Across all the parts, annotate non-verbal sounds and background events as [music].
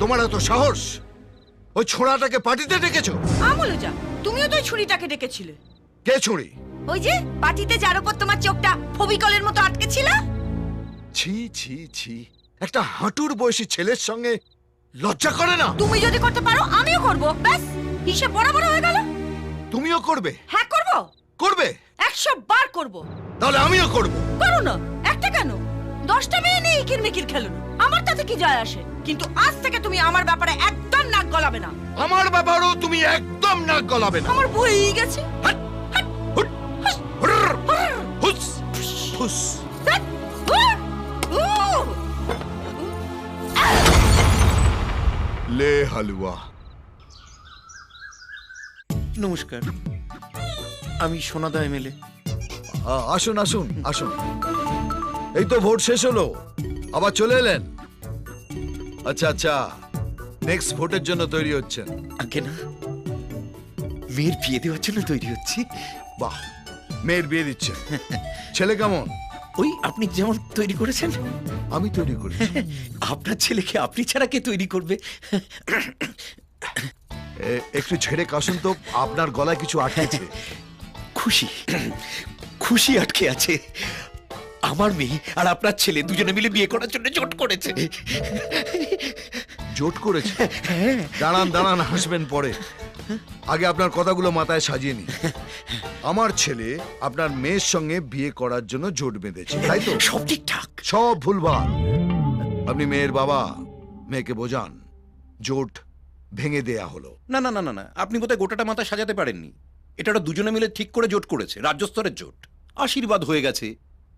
তোমার এত সাহস? ওই ছোড়াটাকে পার্টিতে ডেকেছো? আমলো যা তুমিও তো ওই ছুরিটাকে ডেকেছিলে। কে ছুড়ি ওই যে পার্টিতে যার উপর তোমার চোখটা ফবিকলের মতো আটকে ছিল ছি ছি ছি। একটা হাঁটুর বয়সী ছেলের সঙ্গে লজ্জা করে না? তুমি যদি করতে পারো আমিও করব। ব্যাস হিসেব বরাবর হয়ে গেল। তুমিও করবে? হ্যাঁ করব। করবে? একশো বার করব। তাহলে আমিও করব। করো না একটা কেন? দশটা মেয়ে নিয়ে ইকির মিকির খেলুন আমার তাতে কি যায় আসে? কিন্তু আজ থেকে তুমি আমার ব্যাপারে একদম নাক গলাবে না। আমার ব্যাপারও তুমি একদম নাক গলাবে না। আমার বই গেছে। হাট, হুট, হুরর, হুস, হুস। ধ্যাৎ, উহ, উহ। লে হালুয়া। নমস্কার। আমি সোনাদা এমএলএ আসুন আসুন আসুন। এই তো ভোট শেষ হলো। আবার চলে এলেন। আচ্ছা আচ্ছা। নেক্সট ভোটের জন্য তৈরি হচ্ছেন। আগে না মেয়ের বিয়ে দেওয়ার জন্য তৈরি হচ্ছি। বাহ মেয়ের বিয়ে দিচ্ছেন। ছেলে কেমন? ওই আপনি যেমন তৈরি করেছেন। আমি তৈরি করি আপনার ছেলেকে আপনি ছাড়া কে তৈরি করবে? একটু ছেড়ে কাশুন তো আপনার গলায় কিছু আটকেছে। খুশি খুশি আটকে আছে। আমার মেয়ে আর আপনার ছেলে দুজনে মিলে বিয়ে করার জন্য জোট করেছে। জোট করেছে? দাঁড়ান দাঁড়ান হাসবেন পরে। আগে আপনার কথাগুলো মাথায় সাজিয়ে নি আমার ছেলে আপনার মেয়ের সঙ্গে বিয়ে করার জন্য জোট বেঁধেছে তাই তো? সব ঠিকঠাক। সব ভুলভাল। আপনি মেয়ের বাবা মেয়েকে বোঝান। জোট ভেঙে দেয়া হলো। না না না না না। আপনি বোধহয় গোটাটা মাথা সাজাতে পারেননি। এটা ওরা দুজনে মিলে ঠিক করে জোট করেছে রাজ্যস্তরের জোট। আশীর্বাদ হয়ে গেছে।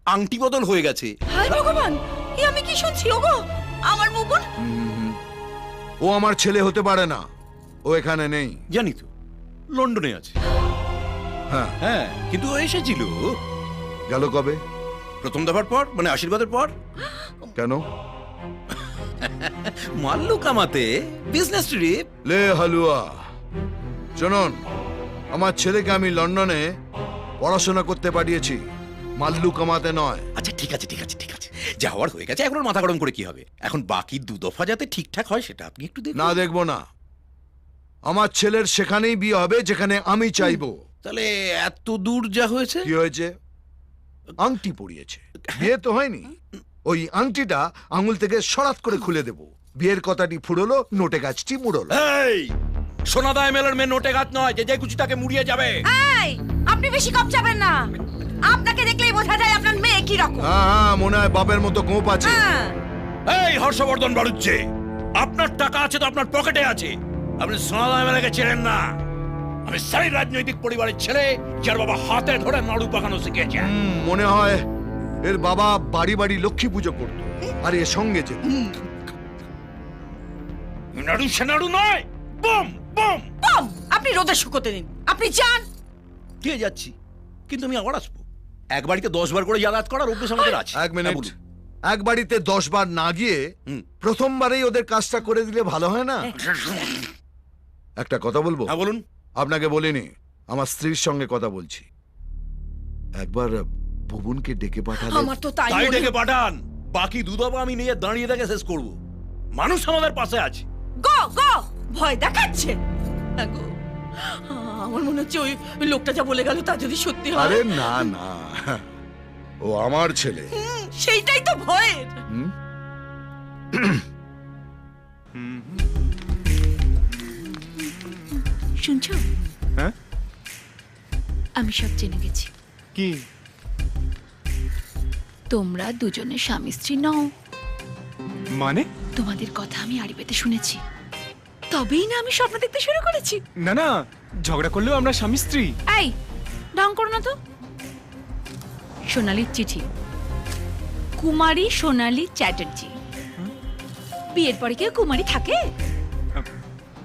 আংটি বদল হয়ে গেছে। হায় ভগবান এ আমি কি শুনছি ওগো? আমার মুকুন ও আমার ছেলে হতে পারে না। ও এখানে নেই। জানি তো লন্ডনে আছে। হ্যাঁ। হ্যাঁ কিন্তু ও এসেছিল। গেল কবে? প্রথম দফার পর মানে আশীর্বাদের পর। কেন? [laughs] মাল্লু কামাতে বিজনেস ট্রিপ লে হালুয়া শুনুন আমার ছেলেকে আমি লন্ডনে পড়াশোনা করতে পাঠিয়েছি। মাল্লু কামাতে নয়। আচ্ছা ঠিক আছে ঠিক আছে ঠিক আছে। যা হওয়ার হয়ে গেছে এখন আর মাথা গরম করে কি হবে? এখন বাকি দু দফা যাতে ঠিকঠাক হয় সেটা আপনি একটু দেখুন। না দেখব না। আমার ছেলের সেখানেই বিয়ে হবে যেখানে আমি চাইব। তাহলে এত দূর যা হয়েছে? কি হয়েছে? আংটি পরিয়েছে। বিয়ে তো হয়নি। ওই আংটিটা আঙুল থেকে সরাত করে খুলে দেব। বিয়ের কথাটি ফুরলো নোটে গাছটি মুড়লো। এই! সোনাদা এমএলএর মেয়ে নোটে গাছ নয় যে যে কুচি তাকে মুড়িয়ে যাবে। এই আপনি বেশি কম যাবেন না। আপনাকে দেখলেই বোঝা যায় আপনার মেয়ে কি রকম হ্যাঁ হ্যাঁ মনে হয় বাপের মতো গোপ আছে। হ্যাঁ। এই হর্ষবর্ধন বাড়ুচ্ছে আপনার টাকা আছে তো আপনার পকেটে আছে। আপনি সোনাদা এমএলএকে চেনেন না। আমি সেই রাজনৈতিক পরিবারের ছেলে যার বাবা হাতে ধরে নাড়ু পাকানো শিখেছে হুম, মনে হয় এর বাবা বাড়ি বাড়ি লক্ষ্মী পুজো করত আর এর সঙ্গে যেত নাড়ু সে নাড়ু নয় বম বম। বম আপনি রোদে শুকোতে দিন। আপনি যান। দিয়ে যাচ্ছি কিন্তু আমি আবার আসব। এক বাড়িতে দশ বার করে যাতায়াত করার অভ্যেস আমাদের আছে। এক মিনিট। হ্যাঁ, এক বাড়িতে দশ বার না গিয়ে। প্রথমবারেই ওদের কাজটা করে দিলে ভালো হয় না? একটা কথা বলব? হ্যাঁ বলুন। আপনাকে বলিনি আমার স্ত্রীর সঙ্গে কথা বলছি। একবার ভুবনকে ডেকে পাঠালে আমার তো তাই তাই ডেকে পাঠান। বাকি দুধাবা আমি নিয়ে দাঁড়িয়ে দেখে শেষ করব। মানুষ আমাদের পাশে আছে। গো গো ভয় দেখাচ্ছে। হ্যাঁ গো, আমার মনে হচ্ছে ওই লোকটা যা বলে গেল তা যদি সত্যি হয়। আরে না না। ও আমার ছেলে। হুম, সেইটাই তো ভয়ের। হুম? শুনছো? হ্যাঁ? আমি সব জেনে গেছি। কি? তোমরা দুজনে স্বামী স্ত্রী নও। মানে? তোমাদের কথা আমি আড়িবেতে শুনেছি। তবেই না আমি স্বপ্ন দেখতে শুরু করেছি। না না ঝগড়া করলেও আমরা স্বামী স্ত্রী। এই ঢং করো না তো। সোনালির চিঠি। কুমারী সোনালি চ্যাটার্জি। বিয়ের পরে কেউ কুমারী থাকে?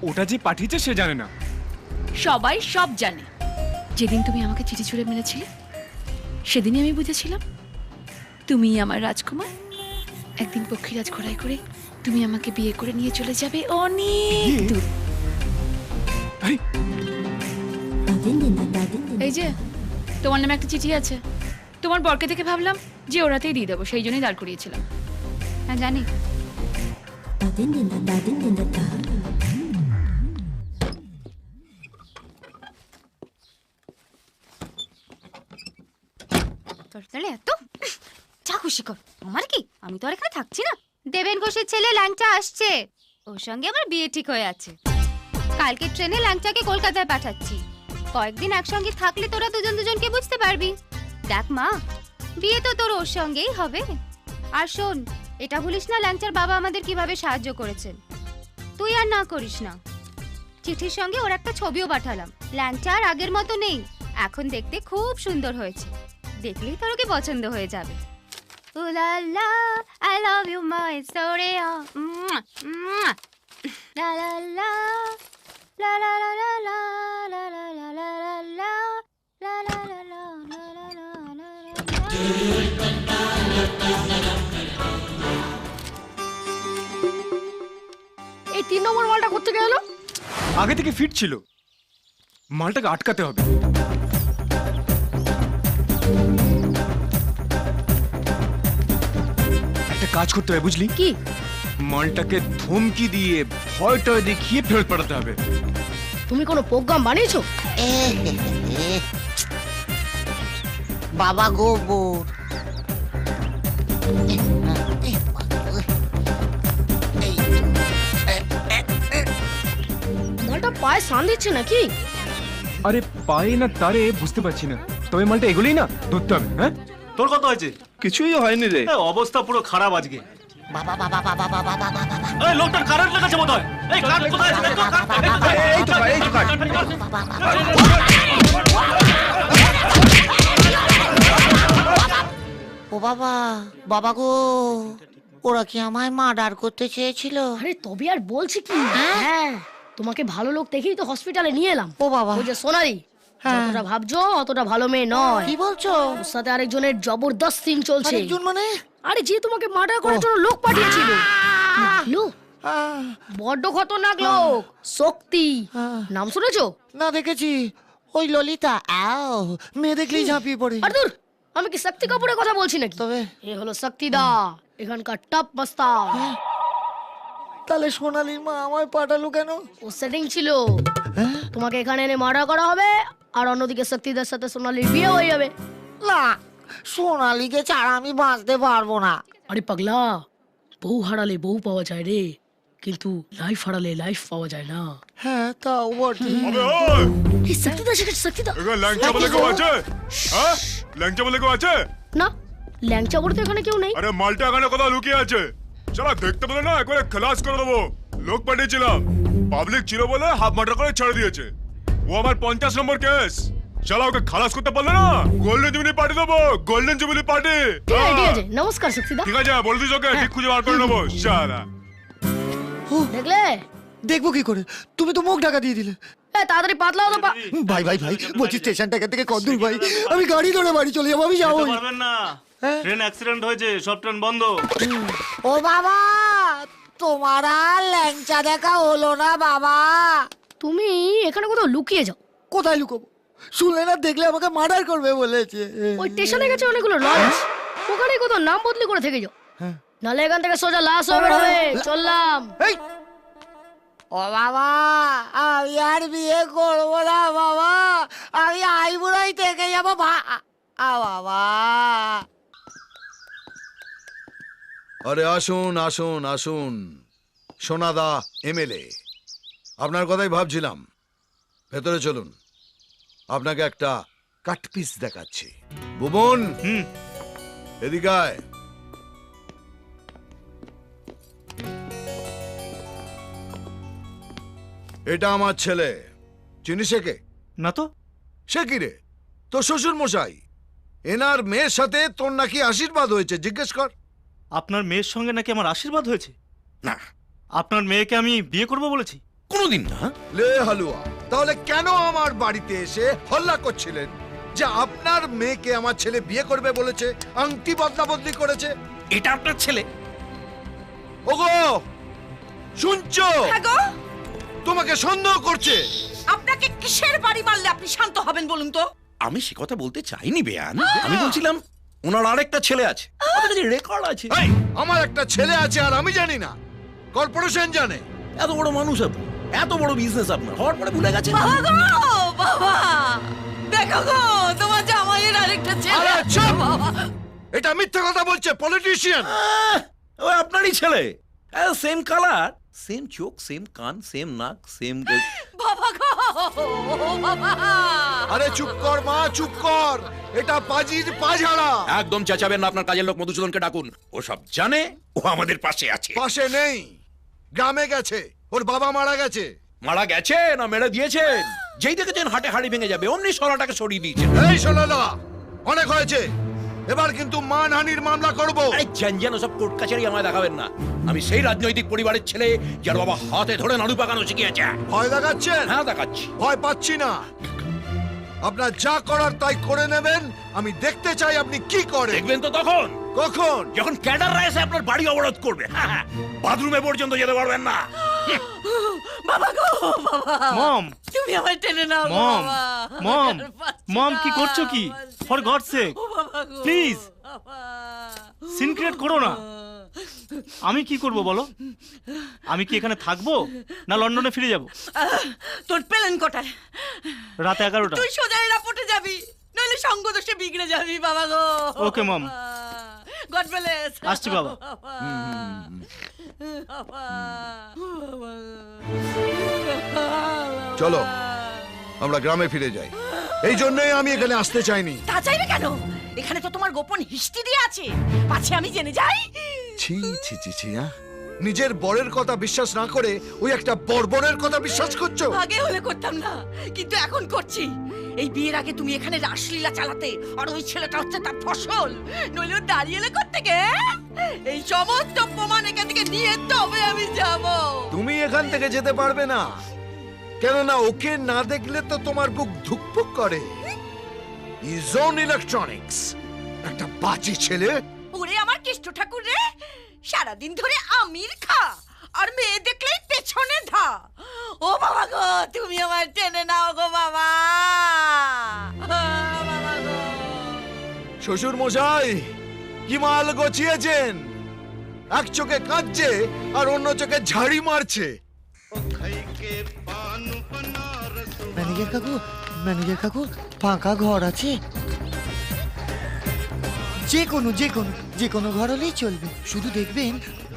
ওটা যে পাঠিয়েছে সে জানে না। সবাই সব জানে। যেদিন তুমি আমাকে চিঠি ছুঁড়ে মেরেছিলে সেদিনই আমি বুঝেছিলাম। তুমি আমার রাজকুমার। একদিন পক্ষীরাজ ঘোড়ায় করে তুমি আমাকে বিয়ে করে নিয়ে চলে যাবে অনেক দূর। এই যে তোমার নামে একটা চিঠি আছে। তোমার বরকে থেকে ভাবলাম যে ওরাতেই দিয়ে দেবো সেই জন্যই দাঁড় করিয়েছিলাম। হ্যাঁ জানি. তোর তাহলে এত? যা খুশি কর। আমার কি? আমি তো আর এখানে থাকছি না। দেবেন ঘোষের ছেলে ল্যাংচা আসছে। ওর সঙ্গে আমার বিয়ে ঠিক হয়ে আছে। কালকে ট্রেনে ল্যাংচাকে কলকাতায় পাঠাচ্ছি। কয়েকদিন একসঙ্গে থাকলে তোরা দুজন দুজনকে বুঝতে পারবি। দেখ মা, বিয়ে তো তোর ওর সঙ্গেই হবে। আর শোন, এটা ভুলিস না ল্যাংচার বাবা আমাদের কীভাবে সাহায্য করেছেন। তুই আর না করিস না। চিঠির সঙ্গে ওর একটা ছবিও পাঠালাম। ল্যাংচা আর আগের মতো নেই। এখন দেখতে খুব সুন্দর হয়েছে। দেখলেই তোর ওকে পছন্দ হয়ে যাবে। Ooh la la, I love you my it's La la Mwah, mwah. La la la, la la la la la, la la la la la la, la la la la la la la এই তিন নম্বর মালটা করতে গেল আগে থেকে fit ছিল মালটাকে আটকাতে হবে কাজ করতে হবে বুঝলি? কি? মালটাকে ধমকি দিয়ে ভয় টয় দেখিয়ে ফেরত পাঠাতে হবে। তুমি কোনো প্রোগ্রাম বানিয়েছো? বাবা গোবর মালটা পায়ে সান দিচ্ছে নাকি? আরে পায়ে না তারে বুঝতে পারছি না। তবে মালটা এগুলোই না ধরতে হবে হ্যাঁ? তোর কত হয়েছে? কিছুই হয়নি রে অবস্থা পুরো খারাপ আজকে বাবা বাবা বাবা বাবা বাবা বাবা এই লোকটার কারেন্ট লেগেছে বোধ এই কারেন্ট কোথায় আছে দেখতো, এই তো ভাই, এই তো ভাই। ও বাবা বাবা গো ওরা কি আমায় মার্ডার করতে চেয়েছিল আরে তবে আর বলছি কি হ্যাঁ তোমাকে ভালো লোক দেখেই তো হসপিটালে নিয়ে এলাম ও বাবা ওই যে সোনালি যতটা ভাবছ অতটা ভালো মেয়ে নয়। কি বলছো? ওর সাথে আরেকজনের জবরদস্ত সিন চলছে। আরেকজন মানে? আরে যে তোমাকে মার্ডার করার জন্য লোক পাঠিয়েছিল। বড্ড খতরনাক লোক। শক্তি। নাম শুনেছো? না দেখেছি। ওই ললিতা আও। মেয়ে দেখলেই ঝাঁপিয়ে পড়ে। আর দূর আমি কি শক্তি কাপুরের কথা বলছি নাকি? তবে এ হলো শক্তিদা এখানকার টপ মাস্তা তাহলে সোনালির মা আমায় পাঠালো কেন? ও সেটিং ছিল। তোমাকে এখানে এনে মার্ডার করা হবে আর অন্যদিকে শক্তিদার সাথে সোনালির বিয়ে হয়ে যাবে। না সোনালিকে ছাড়া আমি বাঁচতে পারব না। আরে পাগলা বউ হারালে বউ পাওয়া যায় রে কিন্তু লাইফ হারালে লাইফ পাওয়া যায় না। হ্যাঁ তাও বটে। এই শক্তিদা শক্তিদা ল্যাংচা বলে কেউ আছে? হ্যাঁ? ল্যাংচা বলে কেউ আছে? না ল্যাংচা বলতে এখানে কেউ নেই। আরে মালটা এখানে কোথাও লুকিয়ে আছে। চলো দেখতে পেলে না একবারে খালাস করে দেবো। লোক পাঠিয়েছিলাম। পাবলিক ছিল বলে হাফ মার্টার করে ছেড়ে দিয়েছে। ও আমার পঞ্চাশ নম্বর কেস। চলো ওকে খালাস করতে পারলে না? গোল্ডেন জুবিলি পার্টি দেবো। গোল্ডেন জুবিলি পার্টি ঠিক আছে ঠিক আছে? নমস্কার শক্তিদা ঠিক আছে বলে দিস ওকে ঠিক খুঁজে বার করে নেব। সারা দেখলে? দেখব কি করে? তুমি তো মুখ ঢাকা দিয়ে দিলে। এ তাড়াতাড়ি পাতলাও তো পা- ভাই ভাই ভাই বলছি স্টেশনটা এখান থেকে কত দূর ভাই। আমি গাড়ি ধরে বাড়ি চলে যাব আমি যাব যেতে পারবেন না। ট্রেন অ্যাক্সিডেন্ট হয়েছে সব ট্রেন বন্ধ। ও বাবা তোমার আর ল্যাংচা দেখা হলো না বাবা। তুমি এখানে কোথাও লুকিয়ে যাও। কোথায় লুকোবো? শুনলে না দেখলে আমাকে মার্ডার করবে বলেছে। ওই স্টেশনে গেছে অনেকগুলো লঞ্চ ওখানে কোথাও নাম বদলি করে থেকে যাও। নালে এখান থেকে সোজা লাশ হবে। হবে চললাম। এই! ও বাবা আমি আর বিয়ে করব না বাবা। আমি আইবুড়াই থেকে যাব ভা আ বাবা। আরে আসুন আসুন আসুন। সোনাদা এমএলএ। আপনার কথাই ভাবছিলাম। ভেতরে চলুন। আপনাকে একটা কাটপিস দেখাচ্ছি। ভুবন হুম। এদিকে আয়। এটা আমার ছেলে। চিনিস একে? না তো। সে কি রে? তোর শ্বশুর মশাই এনার মেয়ের সাথে তোর নাকি আশীর্বাদ হয়েছে জিজ্ঞেস কর। আপনার মেয়ের সঙ্গে নাকি আমার আশীর্বাদ হয়েছে? না। আপনার মেয়েকে আমি বিয়ে করব বলেছি? কোনোদিন না। লে হালুয়া তাহলে কেন আমার বাড়িতে এসে হল্লা করছিলেন? যে আপনার মেয়েকে আমার ছেলে বিয়ে করবে বলেছে আংটি বদলা বদলি করেছে। এটা আপনার ছেলে? ওগো শুনছো? হ্যাঁ তোমাকে সন্দেহ করছে। আপনাকে কিসের বাড়ি মারলে আপনি শান্ত হবেন বলুন তো? আমি সে কথা বলতে চাইনি বেয়ান। আমি বলছিলাম ওনার আরেকটা ছেলে আছে। কাছে রেকর্ড আছে। এই, আমার একটা ছেলে আছে আর আমি জানি না। কর্পোরেশন জানে। এত বড় মানুষ আপনি। এত বড় বিজনেস আপনার। হওয়ার পরে ভুলে গেছেন? বাবা গো বাবা। দেখো গো তোমার জামাইয়ের আরেকটা ছেলে। আরে চুপ! বাবা। এটা মিথ্যে কথা বলছে পলিটিশিয়ান আহ, ওই আপনারই ছেলে। সেম কালার সেম চোখ সেম কান সেম নাক সেম বাবা গো বাবা। আরে চুপ কর মা চুপ কর। এটা পাজির পাঝাড়া একদম চেঁচাবেন না আপনার কাজের লোক মধুসূদনকে ডাকুন। ও সব জানে ও আমাদের পাশে আছে। পাশে নেই। গ্রামে গেছে। ওর বাবা মারা গেছে। মারা গেছে না মেরে দিয়েছেন যেই দেখেছেন হাটে হাড়ি ভেঙে যাবে অমনি সরাটাকে সরিয়ে দিয়েছেন এই সোনাদা অনেক হয়েছে। এবার কিন্তু মানহানির মামলা করব। আরে জ্যান সব কোর্ট কাছারি আমায় দেখাবেন না। আমি সেই রাজনৈতিক পরিবারের ছেলে যার বাবা হাতে ধরে নাড়ু পাকানো শিখিয়েছে। ভয় দেখাচ্ছেন? হ্যাঁ দেখাচ্ছি। ভয় পাচ্ছি না। আপনার যা করার তাই করে নেবেন। আমি দেখতে চাই আপনি কি করেন। দেখবেন তো তখন। কখন? যখন ক্যাডাররা এসে আপনার বাড়ি অবরোধ করবে। হ্যাঁ, বাথরুমে পর্যন্ত যেতে পারবেন না। বাবা গো বাবা। মম। তুমি আমার টেনে নাও গো মম। বাবা। মম। আর পারছি মম না, কি করছ কি? ফর গড সেক ও বাবা গো Please. বাবা। সিন করো না। আমি কি করব বলো? আমি কি এখানে থাকব না লন্ডনে ফিরে যাব? তোর পেলেন কটায় রাত এগারোটা। তুই সোজা এরাপোর্টে যাবি নইলে সঙ্গ দোষে বিগড়ে যাবি বাবা গো। Okay mom. গড ব্লেস আসছি, বাবা। চলো। আমরা গ্রামে ফিরে যাই। এই জন্যই আমি এখানে আসতে চাইনি। তা চাইবে কেন? এখানে তো তোমার গোপন হিস্ট্রি দিয়ে আছে। পাছে আমি জেনে যাই। ছি ছি ছি ছি নিজের বরের কথা বিশ্বাস না করে ওই একটা বর্বরের কথা বিশ্বাস করছ? আগে হলে করতাম না কিন্তু এখন করছি। এই বিয়ের আগে তুমি এখানে রাসলীলা চালাতে আর ওই ছেলেটা হচ্ছে তার ফসল। নইলে দাঁড়িয়ে এলে থেকে এই সমস্ত প্রমাণ এখান থেকে নিয়ে তবে আমি যাব। তুমি এখান থেকে যেতে পারবে না। কেননা ওকে না দেখলে তো তোমার বুক ধুকপুক করে। ইজোন ইলেকট্রনিক্স একটা বাজে ছেলে। ওরে আমার কেষ্ট ঠাকুর রে সারাদিন ধরে আমির খা আর মেয়ে দেখলেই পেছনে ধা। ও বাবা গো তুমি আমার টেনে নাও গো বাবা। বাবা শ্বশুর মশাই কি মাল গছিয়েছেন এক চোখে কাঁদছে আর অন্য চোখে ঝাড়ি মারছে। ম্যানেজার কাকু ম্যানেজার কাকু ফাঁকা ঘর আছে। যে কোনো যে কোনো যে কোনো ঘর হলেই চলবে। শুধু দেখবেন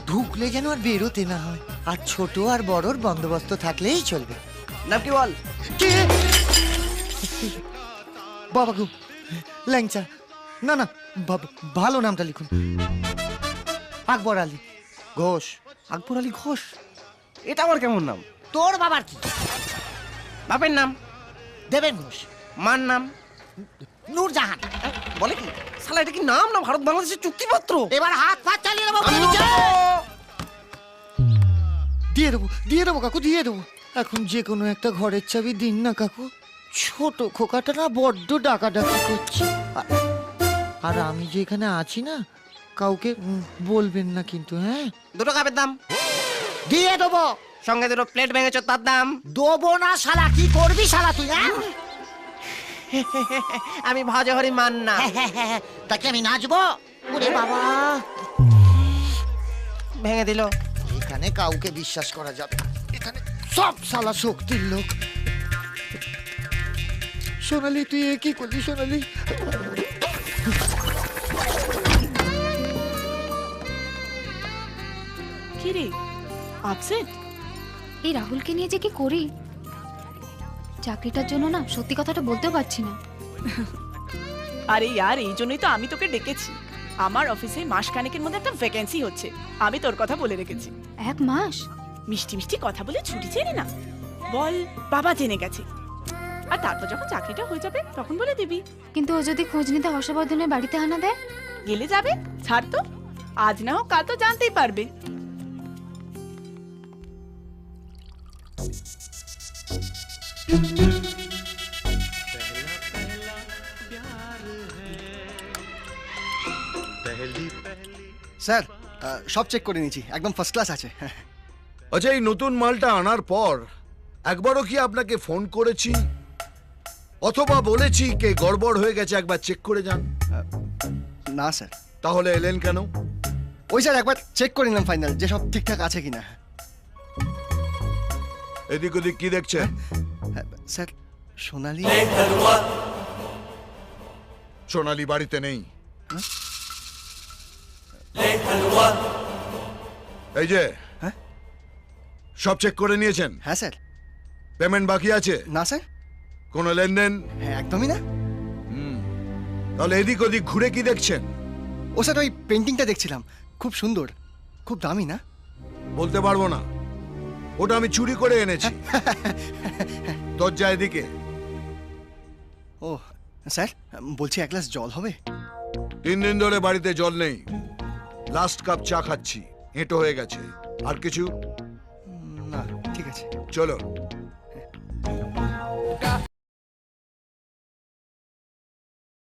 ঢুকলে যেন আর বেরোতে না হয়। আর ছোট আর বড়র বন্দোবস্ত থাকলেই চলবে। নাকি বল। কে? বাবা গো ল্যাংচা। না না ভালো নামটা লিখুন। আকবর আলী। ঘোষ। আকবর আলী ঘোষ? এটা আমার কেমন নাম? তোর বাবার কি? বাপের নাম? দেবেন ঘোষ মার নাম? নূরজাহান। হ্যাঁ, বলে কি? সালা এটা কি নাম না ভারত বাংলাদেশের চুক্তিপত্র? এবার হাত পা চালিয়ে দেবো দিয়ে দেবো দিয়ে দেবো কাকু দিয়ে দেবো। এখন যে কোনো একটা ঘরের চাবি দিন না কাকু। ছোট খোকাটা না বড্ড ডাকাডাকি করছে। আর আমি যে এখানে আছি না কাউকে বলবেন না কিন্তু হ্যাঁ? দুটো কাপের দাম। দিয়ে দেবো। সঙ্গে দুটো প্লেট ভেঙেছ তার দাম। দেবো না শালা কি করবি শালা তুই হ্যাঁ? [laughs] আমি ভজহরি মান না তাকে আমি নাচবো। ওরে বাবা। ভেঙে দিল। এখানে কাউকে বিশ্বাস করা যাবে না। এখানে সব শালা শক্তির লোক। সোনালি তুই এ কি করলি সোনালি? কি রে আপসেট এই রাহুলকে নিয়ে যে কি করি? চাকরিটার জন্য না সত্যি কথাটা বলতেও পারছি না। আরে ইয়ার এই জন্যই তো আমি তোকে ডেকেছি। আমার অফিসে মাস কানেকের মধ্যে একটা ভ্যাকেন্সি হচ্ছে। আমি তোর কথা বলে রেখেছি। এক মাস? মিষ্টি মিষ্টি কথা বলে ছুটি চেয়ে না। বল বাবা জেনে গেছে। আর তারপর যখন চাকরিটা হয়ে যাবে তখন বলে দিবি। কিন্তু ও যদি খোঁজ নিতে হর্ষবর্ধনের বাড়িতে আনা দেয়? গেলে যাবে ছাড় তো। আজ না হোক কাল তো জানতেই পারবে। স্যার সব চেক করে নিয়েছি। একদম ফার্স্ট ক্লাস আছে। আচ্ছা এই নতুন মালটা আনার পর একবারও কি আপনাকে ফোন করেছি? অথবা বলেছি কে গড়বড় হয়ে গেছে একবার চেক করে যান। না স্যার। তাহলে এলেন কেন? ওই স্যার একবার চেক করে নিলাম ফাইনাল যে সব ঠিকঠাক আছে কিনা। এদিক ওদিক কি দেখছেন? হ্যাঁ, স্যার সোনালি সোনালি বাড়িতে নেই। এই যে হ্যাঁ? সব চেক করে নিয়েছেন? হ্যাঁ স্যার। পেমেন্ট বাকি আছে? না স্যার। কোনো লেনদেন? হ্যাঁ একদমই না। তাহলে এদিক ওদিক ঘুরে কি দেখছেন? ও স্যার ওই পেন্টিংটা দেখছিলাম। খুব সুন্দর। খুব দামি না? বলতে পারব না। ওটা আমি চুরি করে এনেছি। দরজা এদিকে। ও স্যার বলছি এক গ্লাস জল হবে? তিন দিন ধরে বাড়িতে জল নেই। লাস্ট কাপ চা খাচ্ছি হেঁটো হয়ে গেছে। আর কিছু? না ঠিক আছে। চলো।